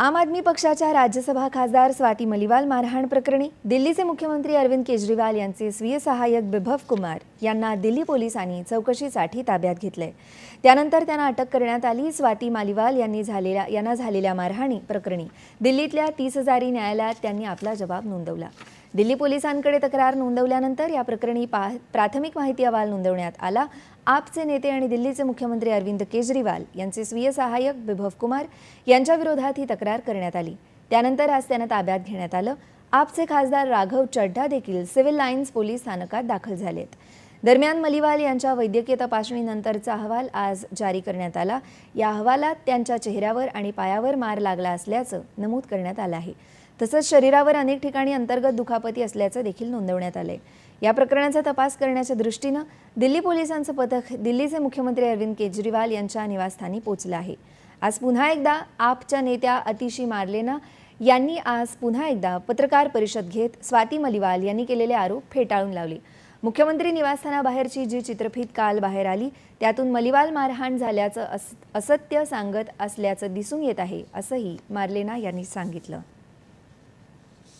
आम आदमी पक्षाच्या राज्यसभा खासदार स्वाती मलिवाल मारहाण प्रकरणी दिल्लीचे मुख्यमंत्री अरविंद केजरीवाल यांचे स्वीय सहाय्यक बिभव कुमार यांना दिल्ली पोलिसांनी चौकशीसाठी ताब्यात घेतले त्यानंतर त्यांना अटक करण्यात आली. स्वाती मालिवाल यांनी झालेल्या यांना झालेल्या मारहाणी प्रकरणी दिल्लीतल्या तीस हजारी न्यायालयात त्यांनी आपला जबाब नोंदवला. दिल्ली पोलिसांकडे तक्रार नोंदवल्यानंतर या प्रकरणी पा प्राथमिक माहिती अहवाल नोंदवण्यात आला. आपचे नेते आणि दिल्लीचे मुख्यमंत्री अरविंद केजरीवाल यांचे स्वीय सहाय्यक विभव कुमार यांच्या विरोधात ही तक्रार करण्यात आली. त्यानंतर आज त्यांना ताब्यात घेण्यात आलं. आपचे खासदार राघव चड्ढा देखील सिव्हिल लाईन्स पोलीस स्थानकात दाखल झालेत. दरम्यान मलिवाल यांच्या वैद्यकीय तपासणीनंतरचा अहवाल आज जारी करण्यात आला. या अहवालात त्यांच्या चेहऱ्यावर आणि पायावर मार लागला असल्याचं नमूद करण्यात आलं आहे. तसंच शरीरावर अनेक ठिकाणी अंतर्गत दुखापती असल्याचं देखील नोंदवण्यात आलंय. या प्रकरणाचा तपास करण्याच्या दृष्टीनं दिल्ली पोलिसांचं पथक दिल्लीचे मुख्यमंत्री अरविंद केजरीवाल यांच्या निवासस्थानी पोचलं आहे. आज पुन्हा एकदा आपच्या नेत्या अतिशी मार्लेना यांनी आज पुन्हा एकदा पत्रकार परिषद घेत स्वाती मलिवाल यांनी केलेले आरोप फेटाळून लावले. मुख्यमंत्री निवासस्थानाबाहेरची जी चित्रफीत काल बाहेर आली त्यातून मलिवाल मारहाण झाल्याचं अस असत्य सांगत असल्याचं दिसून येत आहे असंही मार्लेना यांनी सांगितलं.